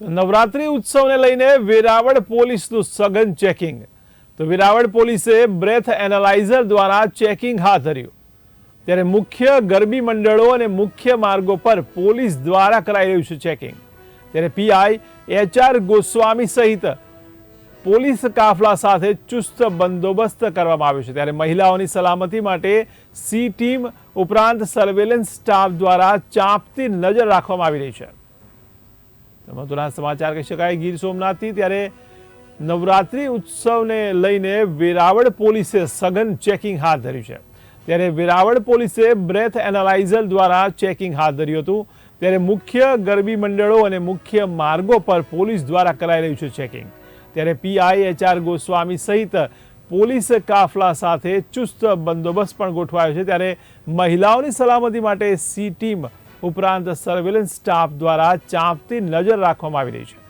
નવરાત્રી ઉત્સવને લઈને વેરાવળ પોલીસનું સઘન ચેકિંગ. તો વેરાવળ પોલીસે બ્રેથ એનાલાઇઝર દ્વારા ચેકિંગ હાથ ધર્યું. ત્યારે મુખ્ય ગરબી મંડળો અને મુખ્ય માર્ગો પર પોલીસ દ્વારા કરાઈ રહ્યું છે ચેકિંગ. ત્યારે પીઆઈ એચઆર ગોસ્વામી સહિત પોલીસ કાફલા સાથે ચુસ્ત બંદોબસ્ત કરવામાં આવ્યો છે. ત્યારે મહિલાઓની સલામતી માટે સી ટીમ ઉપરાંત સર્વેલન્સ સ્ટાફ દ્વારા ચાંપતી નજર રાખવામાં આવી રહી છે. મહત્વના સમાચાર કહી શકાય, ગીર સોમનાથથી ત્યારે નવરાત્રી ઉત્સવને લઈને વેરાવળ પોલીસે સઘન ચેકિંગ હાથ ધર્યું છે. ત્યારે વેરાવળ પોલીસે બ્રેથ એનાલાઇઝર દ્વારા ચેકિંગ હાથ ધર્યું હતું. ત્યારે મુખ્ય ગરબી મંડળો અને મુખ્ય માર્ગો પર પોલીસ દ્વારા કરાઈ રહ્યું છે ચેકિંગ. ત્યારે પીઆઈ એચઆર ગોસ્વામી સહિત પોલીસ કાફલા સાથે ચુસ્ત બંદોબસ્ત પણ ગોઠવાયો છે. ત્યારે મહિલાઓની સલામતી માટે સી ટીમ ઉપરાંત સર્વેલન્સ સ્ટાફ દ્વારા ચાંપતી નજર રાખવામાં આવી રહી છે.